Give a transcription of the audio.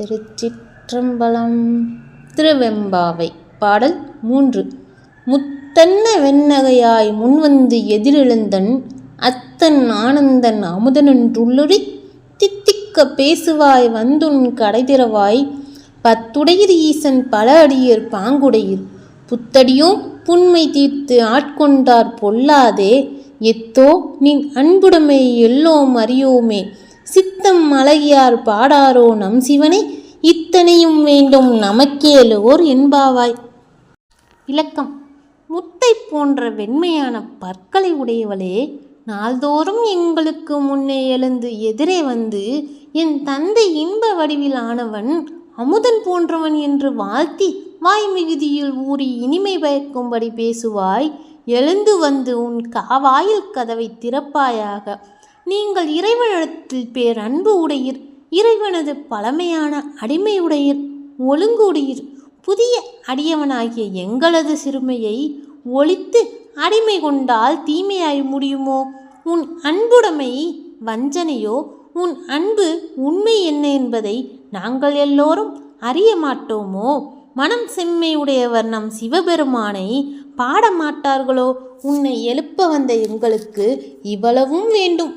திருச்சிற்றம்பலம். திருவெம்பாவை. பாடல் மூன்று. முத்தன்ன வெண்ணகையாய் முன்வந்து எதிரெழுந்தன் அத்தன் ஆனந்தன் அமுதனென்றுள்ளுரி தித்திக்க பேசுவாய் வந்துன் கடைதிரவாய் பத்துடையர் ஈசன் பல அடியர் பாங்குடையர். புத்தடியும் புன்மை தீர்த்து ஆட்கொண்டார் பொல்லாதே எத்தோ நின் அன்புடைமை எல்லோம் அறியோமே சித்தம் அழகியார் பாடாரோ நம் சிவனை இத்தனையும் வேண்டும் நமக்கேலோர் என்பாவாய். இலக்கம் முத்தை போன்ற வெண்மையான பற்களை உடையவளே நாள்தோறும் எங்களுக்கு முன்னே எழுந்து எதிரே வந்து என் தந்தை இன்ப வடிவில் ஆனவன் அமுதன் போன்றவன் என்று வாழ்த்தி வாய் மிகுதியில் ஊறி இனிமை பயக்கும்படி பேசுவாய். எழுந்து வந்து உன் காவாயில் கதவை திறப்பாயாக. நீங்கள் இறைவனிடத்தில் பேர் அன்பு உடையீர். இறைவனது பழமையான அடிமை உடையீர். ஒழுங்கு உடையீர் புதிய அடியவனாகிய எங்களது சிறுமையை ஒழித்து அடிமை கொண்டால் தீமையாய் முடியுமோ? உன் அன்புடைமை வஞ்சனையோ? உன் அன்பு உண்மை என்ன என்பதை நாங்கள் எல்லோரும் அறிய மாட்டோமோ? மனம் செம்மையுடையவர் நம் சிவபெருமானை பாட மாட்டார்களோ? உன்னை எழுப்ப வந்த எங்களுக்கு இவ்வளவும் வேண்டும்.